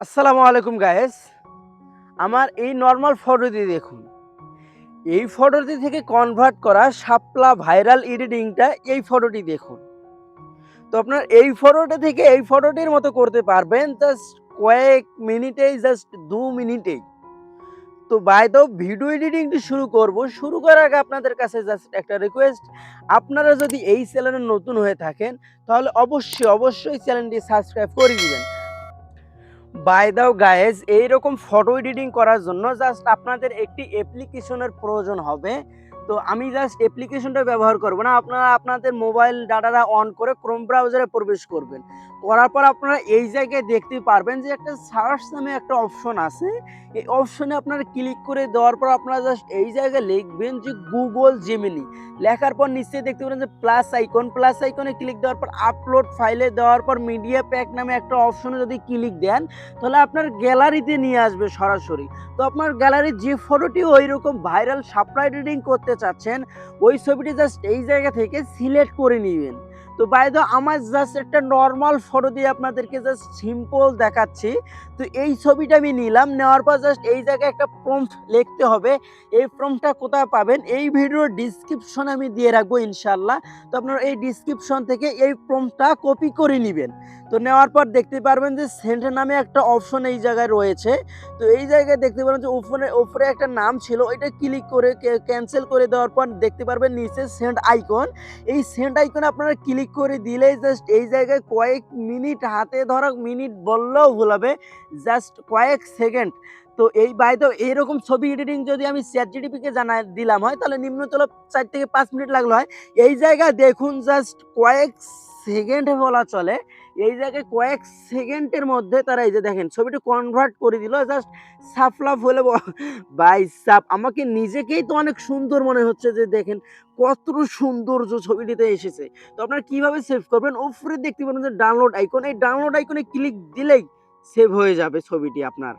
আসসালামু আলাইকুম গায়েস আমার এই নর্মাল ফটোটি দেখুন। এই ফটোটি থেকে কনভার্ট করা শাপলা ভাইরাল এডিটিংটা এই ফটোটি দেখুন। তো আপনার এই ফটোটা থেকে এই ফটোটির মতো করতে পারবেন জাস্ট কয়েক মিনিটেই জাস্ট দু মিনিটেই। তো বাই ভিডিও এডিটিংটি শুরু করব। শুরু করার আগে আপনাদের কাছে জাস্ট একটা রিকোয়েস্ট আপনারা যদি এই চ্যানেলে নতুন হয়ে থাকেন, তাহলে অবশ্যই অবশ্যই চ্যানেলটি সাবস্ক্রাইব করে দিবেন। বাই দাও গায়েজ এইরকম ফটো এডিটিং করার জন্য জাস্ট আপনাদের একটি অ্যাপ্লিকেশনের প্রয়োজন হবে। তো আমি জাস্ট অ্যাপ্লিকেশনটা ব্যবহার করব না। আপনারা আপনাদের মোবাইল ডাটাটা অন করে ক্রোম ব্রাউজারে প্রবেশ করবেন। করার পর আপনারা এই জায়গায় দেখতে পারবেন যে একটা সার্চ নামে একটা অপশন আছে। এই অপশনে আপনারা ক্লিক করে দেওয়ার পর আপনারা জাস্ট এই জায়গায় লিখবেন যে গুগল জেমিনি লেখার পর নিশ্চয়ই দেখতে পারেন যে প্লাস আইকন প্লাস আইকনে ক্লিক দেওয়ার পর আপলোড ফাইলে দেওয়ার পর মিডিয়া প্যাক নামে একটা অপশনে যদি ক্লিক দেন, তাহলে আপনার গ্যালারিতে নিয়ে আসবে সরাসরি। তো আপনার গ্যালারির যে ফটোটি ওই রকম ভাইরাল সাপ্লাই এডিটিং করতে চাচ্ছেন, ওই ছবিটি জাস্ট এই জায়গা থেকে সিলেক্ট করে নেবেন। তো বাইদ আমার জাস্ট একটা নর্মাল ফটো দিয়ে আপনাদেরকে জাস্ট সিম্পল দেখাচ্ছি। তো এই ছবিটা আমি নিলাম, নেওয়ার পর জাস্ট এই জায়গায় একটা প্রম্পট লিখতে হবে। এই প্রম্পটটা কোথায় পাবেন? এই ভিডিওর ডিসক্রিপশন আমি দিয়ে রাখব ইনশাল্লাহ তো আপনারা এই ডিসক্রিপশন থেকে এই প্রম্পটটা কপি করে নেবেন। তো নেওয়ার পর দেখতে পারবেন যে সেন্ট নামে একটা অপশন এই জায়গায় রয়েছে। তো এই জায়গায় দেখতে পারবেন যে উপরে উপরে একটা নাম ছিল এটা ক্লিক করে ক্যান্সেল করে দেওয়ার পর দেখতে পারবেন নিচে সেন্ট আইকন এই সেন্ট আইকনে আপনারা ক্লিক করে দিলেই জাস্ট এই জায়গায় কয়েক মিনিট হাতে ধরা মিনিট বললেও ভুল হবে জাস্ট কয়েক সেকেন্ড তো এই বাইতো এইরকম ছবি এডিটিং যদি আমি চ্যাট জিডিপিকে জানা দিলাম হয়, তাহলে নিম্নতল চার থেকে পাঁচ মিনিট লাগল হয়। এই জায়গায় দেখুন জাস্ট কয়েক সেকেন্ডে বলা চলে। এই জায়গায় কয়েক সেকেন্ডের মধ্যে তারা এই যে দেখেন, ছবিটা কনভার্ট করে দিল জাস্ট সাফলাফ হলে বাই সাপ। আমাকে নিজেকেই তো অনেক সুন্দর মনে হচ্ছে যে দেখেন, কত সৌন্দর্য ছবিটিতে এসেছে। তো আপনারা কীভাবে সেভ করবেন? উপরে দেখতে পাবেন যে ডাউনলোড আইকন এই ডাউনলোড আইকনে ক্লিক দিলেই সেভ হয়ে যাবে ছবিটি আপনার।